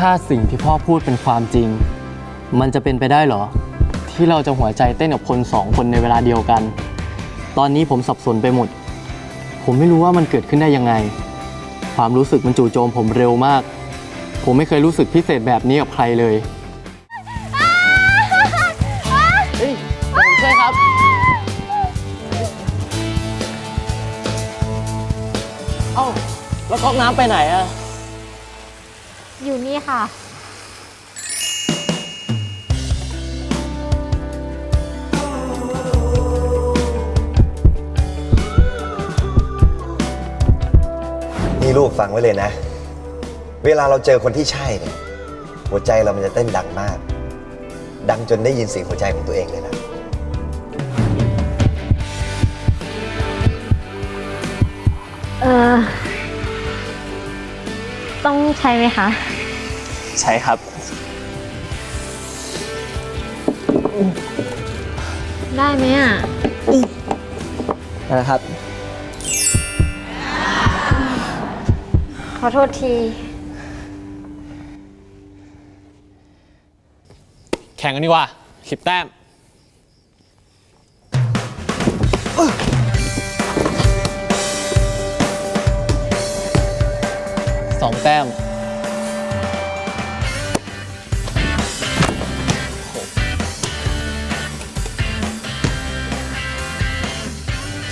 ถ้าสิ่งที่พ่อพูดเป็นความจริง มันจะเป็นไปได้เหรอ ที่เราจะหัวใจเต้นกับคนสองคนในเวลาเดียวกัน ตอนนี้ผมสับสนไปหมด ผมไม่รู้ว่ามันเกิดขึ้นได้ยังไง ความรู้สึกมันจู่โจมผมเร็วมาก ผมไม่เคยรู้สึกพิเศษแบบนี้กับใครเลยเฮ้ยเดี๋ยวผมช่วยครับ เอ้า แล้วก๊อกน้ำไปไหนอะ อยู่นี่ค่ะนี่ลูกฟังไว้เลยนะ เวลาเราเจอคนที่ใช่เนี่ยหัวใจเรามันจะเต้นดังมาก ดังจนได้ยินเสียงหัวใจของตัวเองเลยนะ ต้องใช้ไหมคะ ใช่ครับ ได้ไหมอะนะครับ ขอโทษที แข่งกันดีกว่าสิบแต้ม สองแต้ม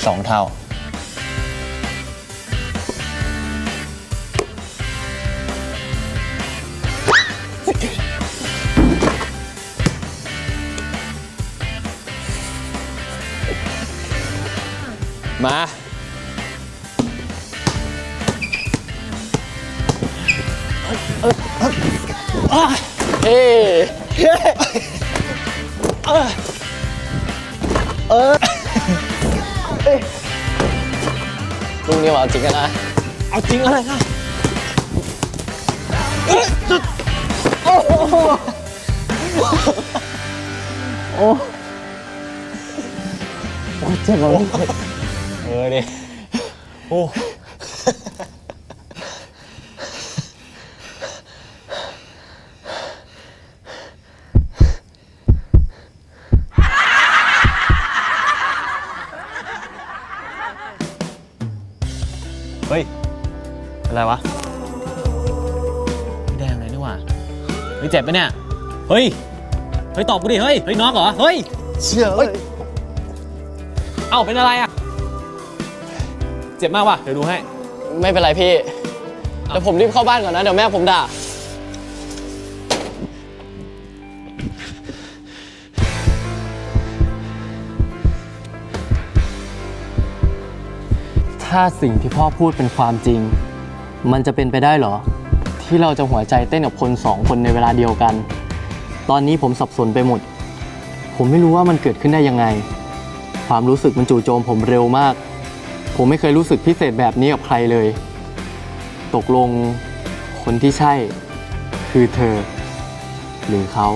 สองเท่า มา เฮ้เออลูกนี้เอาจริงนะ เอาจริงอะไรนะโอ้โหโอ้โหเจ็บมากเลยเออดิโอ้ เฮ้ย อะไรวะไม่แดงเลยนี่หว่าเฮ้ยเจ็บปะเนี่ย เฮ้ย เฮ้ยตอบกูดิ เฮ้ย เฮ้ยน็อกเหรอ เฮ้ย เชื่อเลยเอ้าเป็นอะไรอะ เจ็บมากว่ะ เดี๋ยวดูให้ ไม่เป็นไรพี่เดี๋ยวผมรีบเข้าบ้านก่อนนะ เดี๋ยวแม่ผมด่า ถ้าสิ่งที่พ่อพูดเป็นความจริง มันจะเป็นไปได้เหรอ ที่เราจะหัวใจเต้นกับคนสองคนในเวลาเดียวกัน ตอนนี้ผมสับสนไปหมด ผมไม่รู้ว่ามันเกิดขึ้นได้ยังไง ความรู้สึกมันจู่โจมผมเร็วมาก ผมไม่เคยรู้สึกพิเศษแบบนี้กับใครเลย ตกลงคนที่ใช่ คือเธอ หรือเขา